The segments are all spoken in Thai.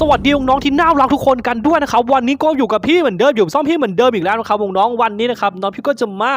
สวัสดีน้องที่น่ารักทุกคนกันด้วยนะครับวันนี้ก็อยู่กับพี่เหมือนเดิมอยู่กับซ่อมพี่เหมือนเดิมอีกแล้วนะครับน้องวันนี้นะครับน้องพี่ก็จะมา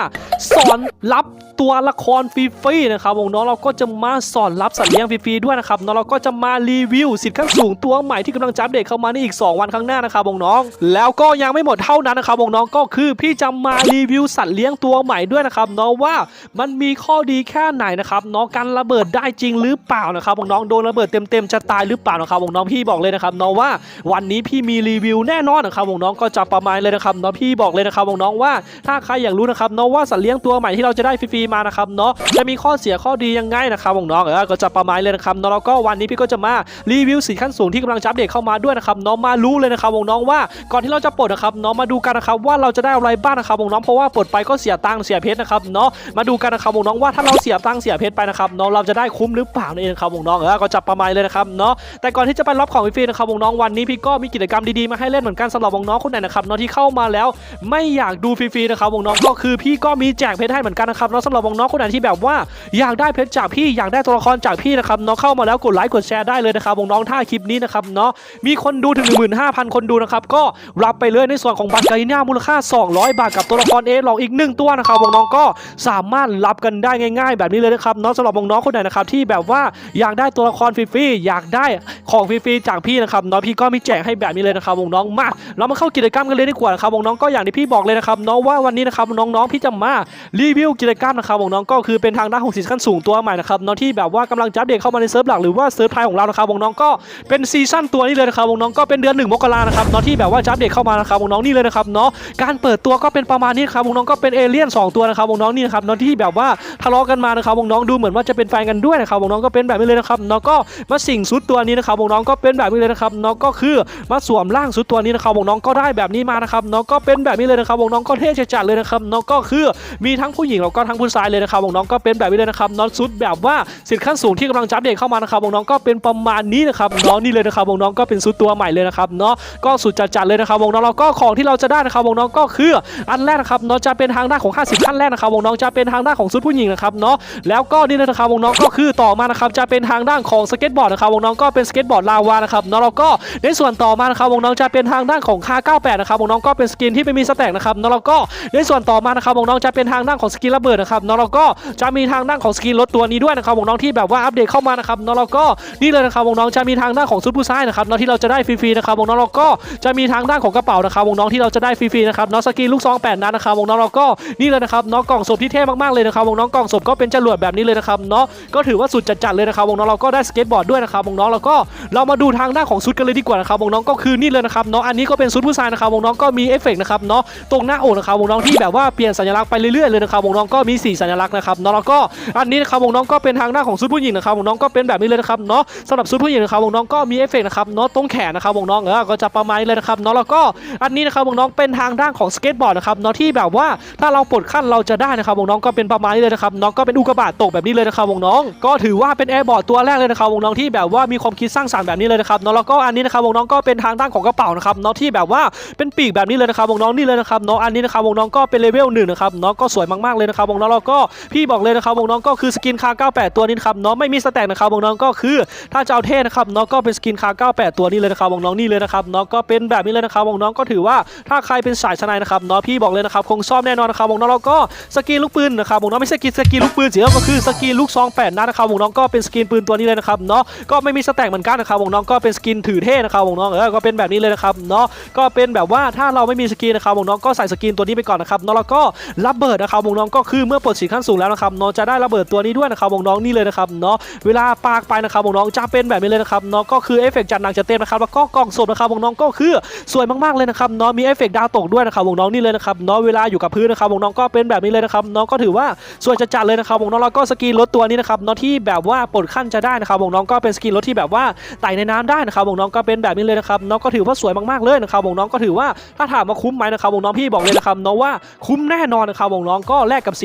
สอนรับตัวละครฟรีๆนะครับน้องเราก็จะมาสอนรับสัตว์เลี้ยงฟรีๆด้วยนะครับน้องเราก็จะมารีวิวสิทธิ์ขั้นสูงตัวใหม่ที่กำลังจะอัปเดตเข้ามาในอีก 2 วันข้างหน้านะครับน้อง แล้วก็ยังไม่หมดเท่านั้นนะครับน้องก็คือพี่จะมารีวิวสัตว์เลี้ยงตัวใหม่ด้วยนะครับน้องว่ามันมีข้อดีแค่ไหนนะครับน้องการระเบิดได้จริงหรือเปล่านะครับน้องโดนระเบิดเต็มๆจะตายหรือเปล่านะครับน้องพี่บอกเลยนะครับน้องว่า วันนี้พี่มีรีวิวแน่นอนนะครับวงน้องก็จะประมาณเลยนะครับเน้องพี่บอกเลยนะครับวงน้องว่าถ้าใครอยากรู้นะครับเน้องว่าสัตว์เลี้ยงตัวใหม่ที่เราจะได้ฟรีๆมานะครับเนาะจะมีข้อเสียข้อดียังไงนะครับวงน้องเออก็จะประมาณเลยนะครับเน้องแล้วก็วันนี้พี่ก็จะมารีวิวสินขั้นสูงที่กำลังจะอัปเดตเข้ามาด้วยนะครับเน้องมารู้เลยนะครับวงน้องว่าก่อนที่เราจะปลดนะครับเน้องมาดูกันนะครับว่าเราจะได้อะไรบ้างนะครับวงน้องเพราะว่าปลดไปก็เสียตังค์เสียเพชรนะครับเนาะมาดูกันนะครับน้องว่าถ้าเราเสียตังค์เสียเพชรไปนะครับน้องเราจะได้คุ้มหรือเปล่านั่นเองครับน้องเออก็จะประมาณเลยนะครับเนาะแต่ก่อนที่จะไปรับของฟรีนะครับน้องๆวันนี้พี่ก็มีกิจกรรมดีๆมาให้เล่นเหมือนกันสำหรับน้องๆคนไหนนะครับน้องที่เข้ามาแล้ว ไม่อยากดูฟรีๆนะครับน้องก็คือพี่ก็มีแจกเพชรให้เหมือนกันนะครับเนาะสำหรับน้องๆคนไหนที่แบบว่าอยากได้เพชรจากพี่อยากได้ตัวละครจากพี่นะครับน้องเข้ามาแล้วกดไลค์กดแชร์ได้เลยนะครับน้องๆถ้าคลิปนี้นะครับเนาะมีคนดูถึง 15,000 คนดูนะครับก็รับไปเลยในส่วนของบัตรไกน่ามูลค่า 200 บาทกับตัวละครเอลอกอีกหนึ่งตัวนะครับน้องๆก็สามารถรับกันได้ง่าย ๆ แบบนี้เลยนะครับเนาะสำหรับน้องๆคนไหนนะครับที่แบบว่าอยากได้ตัวละครฟรีๆอยากได้ของฟรีๆจากพี่นะครับนาะพี่ก็มีแจกให้แบบนี้เลยนะครับวงน้องมาเรามาเข้ากิจกรรมกันเลยดีกว่านะครับวงน้องก็อย่างที่พี่บอกเลยนะครับน้องว่าวันนี้นะครับน้องๆพี่จะมารีวิวกิจกรรมนะครับวงน้องก็คือเป็นทางด้านของสินขั้นสูงตัวใหม่นะครับน้องที่แบบว่ากำลังจะอัปเดตเข้ามาในเซิร์ฟหลักหรือว่าเซิร์ฟไทยของเรานะครับวงน้องก็เป็นซีซั่นตัวนี้เลยนะครับวงน้องก็เป็นเดือนหนึ่งมกรานะครับน้องที่แบบว่าจะอัปเดตเข้ามานะครับวงน้องนี่เลยนะครับเนาะการเปิดตัวก็เป็นประมาณนี้ครับวงน้องก็เป็นเอเลี่ยนสองตัวนะครับน้องนี่นะครับน้องที่แบบว่าทะเลาะกันมานะครับน้องดูเหมือนว่าจะเป็นแฟนกันด้วยนะครับน้องก็เป็นแบบนี้เลยนะครับน้องก็มาสิงสุดตัวนี้นะครับน้องก็เป็นแบบนี้เลยนะครับน้องก็คือมาสวมร่างสุดตัวนี้นะครับวงน้องก็ได้แบบนี้มานะครับน้องก็เป็นแบบนี้เลยนะครับวงน้องก็เท่จัดเลยนะครับน้องก็คือมีทั้งผู้หญิงแล้วก็ทั้งผู้ชายเลยนะครับวงน้องก็เป็นแบบนี้เลยนะครับน้องสุดแบบว่าสิทธิ์ขั้นสูงที่กำลังจะอัปเดตเข้ามานะครับวงน้องก็เป็นประมาณนี้นะครับน้องนี่เลยนะครับวงน้องก็เป็นสุดตัวใหม่เลยนะครับเนาะก็สุดจัดๆเลยนะครับวงน้องๆแล้วก็ของที่เราจะได้นะครับวงน้องก็คืออันแรกนะครับเนาะจะเป็นทางด้านของ 50 ขั้นแรกนะครับน้องจะเป็นทางด้านของชุดผู้หญิงนะครับเนาะแล้วก็นี่นะครับน้องก็คือต่อมานะครับจะเป็นทางด้านของสเก็ตบอร์ดนะครับน้องก็เป็นสเก็ตบอร์ดลาวานะครับเนาะแล้วก็ในส่วนต่อมานะครับวงน้องจะเป็นทางด้านของคา98นะครับวงน้องก็เป็นสกินที่ไม่มีสแต็กนะครับนาะแล้วก็ในส่วนต่อมานะครับวงน้องจะเป็นทางด้านของสกินระเบิดนะครับนาะแล้วก็จะมีทางด้านของสกินรถตัวนี้ด้วยนะครับวงน้องที่แบบว่าอัปเดตเข้ามานะครับนาะแล้วก็นี่เลยนะครับวงน้องจะมีทางด้านของชุดผู้ชายนะครับเนาะที่เราจะได้ฟรีๆนะครับวงน้องๆแล้วก็จะมีทางด้านของกระเป๋านะครับวงน้องที่เราจะได้ฟรีๆนะครับเนาะสกินลูกซองแปดนัดนะครับวงน้องๆแล้วก็นี่เลยนะครับเนาะกล่องศพที่เท่มากๆเลยนะครับน้องกล่องศพก็เป็นจรวดแบบนี้เลยนะครับเนาะก็ถือว่าสุดจัดๆเลยนะครับน้องเราก็ได้สเก็ตบอร์ดด้วยนะครับน้องๆแล้วก็เรามาดูทางด้านของชุดกันเลยดีกว่านะครับวงน้องก็คือนี่เลยนะครับเนาะอันนี้ก็เป็นชุดผู้ชายนะครับวงน้องก็มีเอฟเฟกนะครับเนาะตรงหน้าอกนะครับวงน้องที่แบบว่าเปลี่ยนสัญลักษณ์ไปเรื่อยๆเลยนะครับวงน้องก็มีสีสัญลักษณ์นะครับเนาะแล้วก็อันนี้นะครับวงน้องก็เป็นทางด้าของชุดผู้หญิงนะครับวงน้องก็เป็นแบบนี้เลยนะครับเนาะสำหรับชุดผู้หญิงนะครับวงน้องก็มีเอฟเฟกนะครับเนาะตรงแขนนะครับวงน้องเออก็จะประมาณเลยนะครับเนาะแล้วก็อันนี้นะครับวงน้องเป็นทางด้านของสเก็ตบอร์ดนะครับเนาะที่แบบว่าถ้าเราปลดขั้นเราจะได้นะครับวงน้องก็เป็นประมาณนี้เลยนะครับน้องก็เป็นอุกกาบาตตกแบบนี้เลยนะครับวงน้อง ก็ถือว่าเป็นแอร์บอร์ดตัวแรกเลยนะครับวงน้องที่แบบว่ามีความคิดสร้างสรรค์แบบนี้เลยนะครับเนาะแล้วก็อันนี้นะครับวงน้องก็เป็นทางด้านของกระเป๋านะครับเนาะที่แบบว่าเป็นปีกแบบนี้เลยนะครับวงน้องนี่เลยนะครับเนาะอันนี้นะครับวงน้องก็เป็นเลเวลหนึ่งนะครับเนาะก็สวยมากๆเลยนะครับวงน้องๆแล้วก็พี่บอกเลยนะครับวงน้องก็คือสกินคา98 ตัวนี้นะครับเนาะไม่มีสแต็กนะครับวงน้องก็คือถ้าจะเอาเท่นะครับเนาะก็เป็นสกินคา98 ตัวนี้เลยนะครับวงน้องนี่เลยนะครับเนาะก็เป็นแบบนี้เลยนะครับวงน้องก็ถือว่าถ้าใครเป็นสายชนายนะครับเนาะพี่บอกเลยนะครับคงชอบแน่นอนนะครับน้องแล้วก็สกินลูกปืนนะครับน้องไม่ใช่สกินสกินลูกปืนเสียก็คือสกินลูกซองแปดนัดนะครับน้องก็เป็นสกินปืนตัวนี้เลยนะครับเนาะก็ไม่มีสแต็กเหมือนกันนะครับน้องก็เป็นสกินถือเท่นะครับวงน้องเออก็เป็นแบบนี้เลยนะครับเนาะก็เป็นแบบว่าถ้าเราไม่มีสกินนะครับวงน้องก็ใส่สกินตัวนี้ไปก่อนนะครับเนาะแล้วก็ระเบิดนะครับวงน้องก็คือเมื่อปลดสีขั้นสูงแล้วนะครับเนาะจะได้ระเบิดตัวนี้ด้วยนะครับวงน้องนี่เลยนะครับเนาะเวลาปากไปนะครับวงน้องจะเป็นแบบนี้เลยนะครับเนาะก็คือเอฟเฟกต์จัดหนักจัดเต็มนะครับแล้วก็กล่องศพนะครับวงน้องก็คือสวยมากๆเลยนะครับเนาะมีเอฟเฟกต์ดาวตกด้วยนะครับวงน้องนี่เลยนะครับเนาะเวลาอยู่กับพื้นนะครับวงน้องก็เป็นแบบนี้เลยนะครับน้องก็ถือว่าสวยจัดๆเลยนะครับน้องแล้วก็สกินรถตัวนี้นะครับเนาะที่แบบว่าปลดขั้นจะได้นะครับน้องก็เป็นสกินรถที่แบบว่าไต่ในน้ำได้นะครับน้องก็เป็นแบบนี้เลยนะครับน้องก็ถือว่าสวยมากๆเลยนะครับวงน้องก็ถือว่าถ้าถามว่าคุ้มไหมนะครับวงน้องพี่บอกเลยนะครับน้องว่าคุ้มแน่นอนนะครับวงน้องก็แลกกับ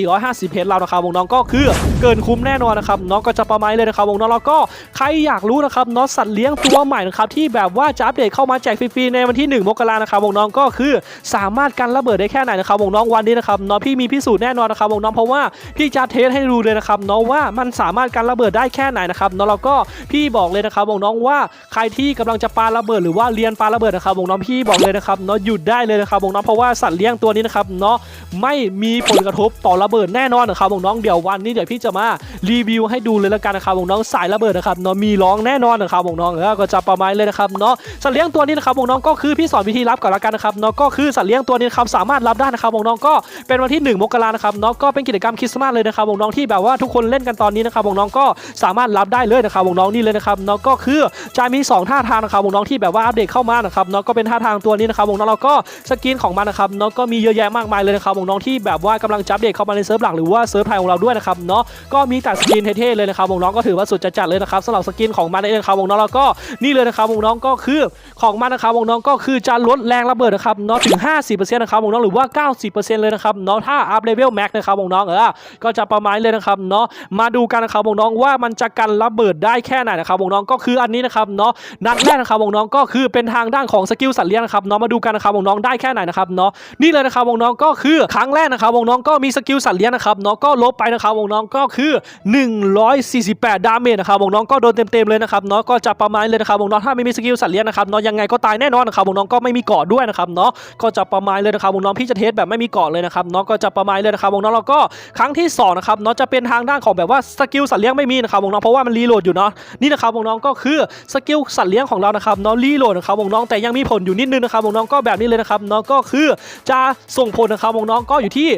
450 เพชรเรานะครับวงน้องก็คือเกินคุ้มแน่นอนนะครับน้องก็จะประมาณเลยนะครับวงน้องแล้วก็ใครอยากรู้นะครับเนาะสัตว์เลี้ยงตัวใหม่นะครับที่แบบว่าจะอัปเดตเข้ามาแจกฟรีๆในวันที่ 1 มกรานะครับวงน้องก็คือสามารถกันระเบิดได้แค่ไหนนะครับวงน้องวันนี้นะครับเนาะพี่มีพิสูจน์แน่นอนนะครับวงน้องเพราะว่าพี่จะเทสให้ดูเลยนะครับเนาะว่ามันสามารถกันระเบิดได้แค่ไหนนะครับเนาะแล้วก็พี่บอกเลยนะครับน้องว่าใครที่กำลังจะปาระเบิดหรือว่าเรียนปาระเบิดนะครับวงน้องพี่บอกเลยนะครับเนาะหยุดได้เลยนะครับวงน้องเพราะว่าสัตว์เลี้ยงตัวนี้นะครับเนาะไม่มีผลกระทบต่อระเบิดแน่นอนนะครับวงน้องเดี๋ยววันนี้เดี๋ยวพี่จะมารีวิวให้ดูเลยละกันนะครับวงน้องสายระเบิดนะครับเนาะมีร้องแน่นอนนะครับวงน้องก็จะประมาณเลยนะครับเนาะสัตว์เลี้ยงตัวนี้นะครับวงน้องก็คือพี่สอนวิธีรับก่อนละกันนะครับเนาะก็คือสัตว์เลี้ยงตัวนี้นะครับสามารถรับได้นะครับวงน้องก็เป็นวันที่ 1 มกรานะครับเนาะก็เป็นกิจกรรมคริสต์มาสเลยนะครับวงน้องที่แบบว่าทุกคนเล่นกันตอนนี้นะครับวงน้องก็สามารถรับได้เลยนะครับวงน้องนี่เลยนะครับเนาะก็คือจะมี 2 ท่าทางนะครับวงน้องที่แบบว่าอัปเดตเข้ามานะครับเนาะก็เป็นท่าทางตัวนี้นะครับวงน้องเราก็สกินของมันนะครับเนาะก็มีเยอะแยะมากมายเลยนะครับวงน้องที่แบบว่ากำลังจะอัปเดตเข้ามาในเซิร์ฟหลักหรือว่าเซิร์ฟไทยของเราด้วยนะครับเนาะก็มีแต่สกินเท่ๆเลยนะครับวงน้องก็ถือว่าสุดจัดเลยนะครับสำหรับสกินของมันเองนะครับวงน้องเราก็นี่เลยนะครับวงน้องก็คือของมันนะครับวงน้องก็คือจะลดแรงระเบิดนะครับเนาะถึง 50%นะครับวงน้องหรือว่า 90%เลยนะครับเนาะถ้าอัพเลเวลแม็กนะครับวงน้องเออก็จะประมาณเลยนะครับเนาะมาดูกันนะครับวงน้องว่ามันจะกันระเบิดได้แค่ไหนนะครับวงน้องก็คืออันนี้นะครับเนาะนัดแรกนะครับวงน้องก็คือเป็นทางด้านของสกิลสัตว์เลี้ยงนะครับเนาะมาดูกันนะครับวงน้องได้แค่ไหนนะครับเนาะนี่เลยนะครับวงน้องก็คือครั้งแรกนะครับวงน้องก็มีสกิลสัตว์เลี้ยงนะครับเนาะก็ลบไปนะครับวงน้องก็คือ 148 ดาเมจนะครับวงน้องก็โดนเต็มๆเลยนะครับเนาะก็จะประมาณเลยนะครับวงน้องถ้าไม่มีสกิลสัตว์เลี้ยงนะครับเนาะยังไงก็ตายแน่นอนนะครับวงน้องก็ไม่มีเกาะด้วยนะครับเนาะก็จะประมาณเลยนะครับวงน้องพี่จะเทสแบบไม่มีเกาะเลยนะครับเนาะก็จะประมาณเลยนะครับวงน้องเราก็ครั้งที่สองนะครับเนาะจะเป็นทางด้านของแบบว่าสกิลสัตว์เลี้ยงไม่มีนะครับวงน้องเพราะว่ามันรีโหลดอยู่เนาะนี่นะครับวงน้องก็คือสกิลสัตว์เลี้ยงของเรานะครับเนาะรีโหลดนะครับวงน้องแต่ยังมีผลอยู่นิดนึงนะครับวงน้องก็แบบนี้เลยนะครับเนาะก็คือจะส่งผลนะครับวงน้องก็อยู่ที่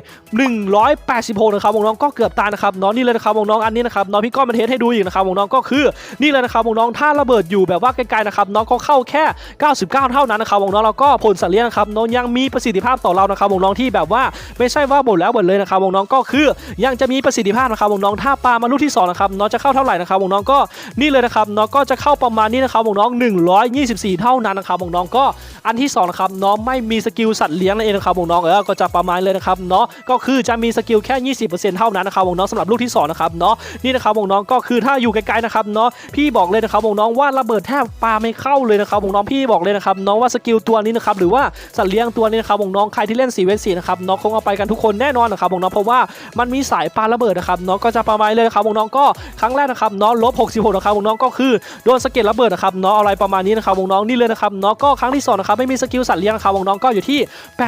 186นะครับวงน้องก็เกือบตายนะครับเนาะนี่เลยนะครับวงน้องอันนี้นะครับเนาะพี่ก็มาเทสให้ดูอีกนะครับวงน้องก็คือนี่เลยนะครับวงน้องถ้าระเบิดอยู่แบบว่าไกลๆนะครับเนาะก็เข้าแค่ 99 เท่านั้นนะครับวงน้องแล้วก็ผลสัตว์เลี้ยงนะครับเนาะยังมีประสิทธิภาพต่อเรานะครับวงน้องที่แบบว่าไม่ใช่ว่าหมดแล้วหมดเลยนะครับวงน้องก็คือยังจะมีประสิทธิภาพนะครับวงน้องถ้าปลามาลูกที่สองนะครับเนาะจะเข้าเท่าไหร่นะครับวงน้องก็นี่เลยนะครับเนาะก็จะเข้าประมาณนี้นะครับวงน้อง1 124 เท่านั้นนะครับน้องก็อันที่สองนะครับเนาะไม่มีสกิลสัตว์เลี้ยงนั่นเองนะครับน้องเออก็จะประมาณเลยนะครับเนาะก็คือจะมีสกิลแค่ 20%เท่านั้นนะครับน้องสำหรับลูกที่สองนะครับเนาะนี่นะครับน้องก็คือถ้าอยู่ไกลๆนะครับเนาะพี่บอกเลยนะครับน้องว่าระเบิดแทบปาไม่เข้าเลยนะครับน้องพี่บอกเลยนะครับเนาะว่าสกิลตัวนี้นะครับหรือว่าสัตว์เลี้ยงตัวนี้นะครับน้องใครที่เล่น4เวสีนะครับเนาะคงเอาไปกันทุกคนแน่นอนนะครับน้องเพราะว่ามันมีสายปาระเบิดนะครับเนาะก็จะประมาณเลยนะครับน้องก็ครั้งแรกนะครับเนาะลบ66นะครับน้องก็คือโดนสะเก็ดระเบิดนะครับเนาะอะไรประมาณนี้นะครับวงน้องนี่เลยนะครับเนาะก็ครั้งที่สองนะครับไม่มีสกิลสัตว์เลี้ยงนะครับวงน้องก็อยู่ที่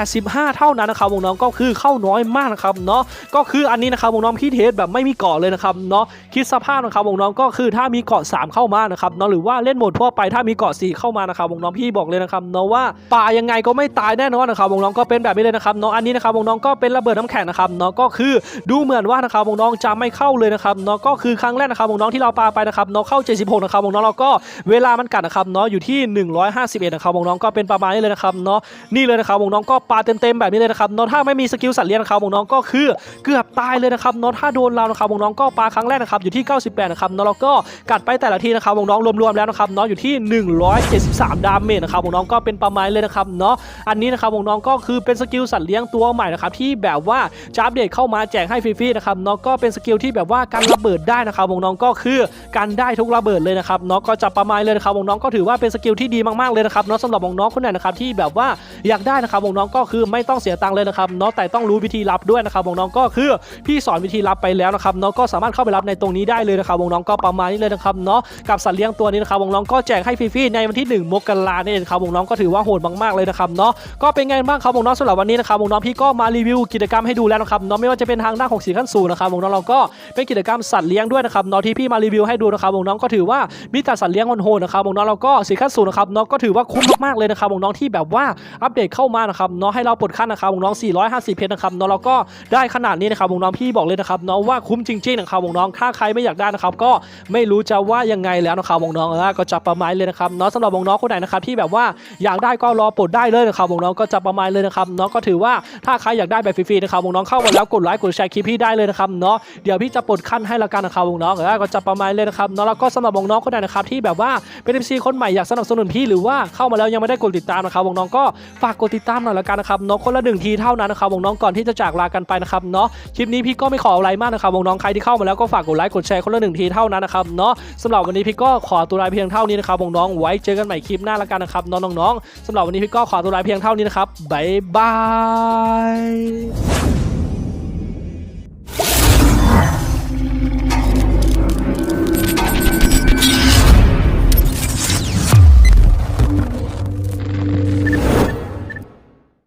85 เท่านั้นนะครับวงน้องก็คือเข้าน้อยมากนะครับเนาะก็คืออันนี้นะครับวงน้องพี่เทสแบบไม่มีเกาะเลยนะครับเนาะคิดสภาพนะครับวงน้องก็คือถ้ามีเกาะ 3 เข้ามานะครับเนาะหรือว่าเล่นโหมดทั่วไปถ้ามีเกาะ 4 เข้ามานะครับวงน้องพี่บอกเลยนะครับเนาะว่าป่ายังไงก็ไม่ตายแน่นอนนะครับวงน้องก็เป็นแบบนี้เลยนะครับเนาะอันนี้นะครับวงน้องก็เป็นระเบิดน้ำแข็งนะครับเนาะก็คือดูเหมือนว่านะครับวงน้องจะไม่เข้าเลยนะครับเนาะก็คือครั้งแรกนะครับวงน้องที่เราปาไปนะครับเนาะเข้า 76 นะครับวงน้องเราก็เวลามันกัดนะครับเนาะอยู่ที่ 151นะครับวงน้องก็เป็นประมาณนี้เลยนะครับเนาะนี่เลยนะครับวงน้องก็ปาเต็มๆแบบนี้เลยนะครับเนาะถ้าไม่มีสกิลสัตว์เลี้ยงนะครับวงน้องก็คือเกือบตายเลยนะครับเนาะถ้าโดนเรานะครับวงน้องก็ปาครั้งแรกนะครับอยู่ที่ 98นะครับเนาะเราก็กัดไปแต่ละทีนะครับวงน้องรวมๆแล้วนะครับเนาะอยู่ที่ 173 ดาเมจนะครับวงน้องก็เป็นประมาณเลยนะครับเนาะอันนี้นะครับวงน้องก็คือเป็นสกิลสัตว์เลี้ยงตัวใหม่นะครับที่แบบว่าจะอัปเดตเข้ามาแจกให้ฟรีๆนะครับเนาะก็เป็นสกิลที่แบบว่าการระเบิดได้นะครับวงน้องก็คือการได้ทุกระเบิดเลยนะครับเนาะก็จะประมาณเลยนะครับวงน้องก็ถือว่าเป็นสกิลที่ดีมากๆเลยนะครับเนาะสำหรับวงน้องคนไหนนะครับที่แบบว่าอยากได้นะครับวงน้องก็คือไม่ต้องเสียตังค์เลยนะครับเนาะแต่ต้องรู้วิธีรับด้วยนะครับวงน้องก็คือพี่สอนวิธีรับไปแล้วนะครับเนาะก็สามารถเข้าไปรับในตรงนี้ได้เลยนะครับวงน้องก็ประมาณนี้เลยนะครับเนาะกับสัตว์เลี้ยงตัวนี้นะครับวงน้องก็แจกให้ฟรีๆในวันที่ 1 มกราเนี่ยครับวงน้องก็ถือว่าโหดมากๆเลยนะครับเนาะก็เป็นไงบ้างครับวงน้องสำหรับวันนี้นะครับวงน้องพี่ก็มารีวิวกิจกรรมให้ดูแล้วนะครับเนาะไม่ว่าจะเป็นทางด้านของสีขั้นสูงนะครับวงน้องเราก็เป็นกิจกรรมสัตว์เลี้ยงด้วยนะครับเนาะที่พี่มารีวิวให้ดูนะครับวงน้องก็ถือว่ามีแต่สัตว์เลี้ยงโหดๆนะครับวงน้องเราก็สีขั้นสูงนะครับเนาะก็ถือว่าคุ้มมากๆเลยนะครับวงน้องที่แบบว่าอัปเดตเข้ามานะครับเนาะให้เราปลดขั้นนะครับวงน้อง 450 เพชรนะครับเนาะเราก็ได้ขนาดนี้นะครับวงน้องพี่บอกเลยนะครับเนาะว่าคุ้มจริงๆนะครับวงน้องถ้าใครไม่อยากได้นะครับก็ไม่รู้จะว่ายังไงแล้วนะครับวงน้องก็จะประมาณเลยนะครับเนาะสำหรับวงน้องคนไหนนะครับที่แบบว่าอยากได้ก็รอปลดได้เลยนะครับวงน้องก็จะประมาณเลยนะครับเนาะก็ถือว่าถ้าใครอยากได้แบบฟรีๆนะครับวงน้องเข้ามาแล้วกดไลค์กดแชร์คลิปพี่ได้เลยนะครับเนาะเดี๋ยวพี่จะปลดขั้นให้ละกันนะครับวงน้องก็จะประมาณเลยนะครับเนาะแล้วก็สำหรับวงน้องคนไหนนะครับที่แบบว่าเป็น MC คนใหม่อยากสนับสนุนพี่หรือว่าเข้ามาแล้วยังไม่ได้กดติดตามนะครับวงน้องก็ฝากกดติดตามหน่อยละกันนะครับเนาะคนละหนึ่งทีเท่านั้นนะครับวงน้องก่อนที่จะจากลากันไปนะครับเนาะคลิปนี้พี่ก็ไม่ขออะไรมากนะครับวงน้องใครที่เข้ามาแล้วก็ฝากกดไลค์กดแชร์คนละหนึ่งทีเท่านั้นนะครับเนาะสำหรับวันนี้พี่ก็ขอตัวลาเพียงเท่านี้นะครับวงน้องไว้เจอกันใหม่คลิปหน้าละกันนะครับน้องๆๆสำหรับวันนี้พี่ก็ขอตัวลาเพียงเท่านี้นะครับบ๊ายบาย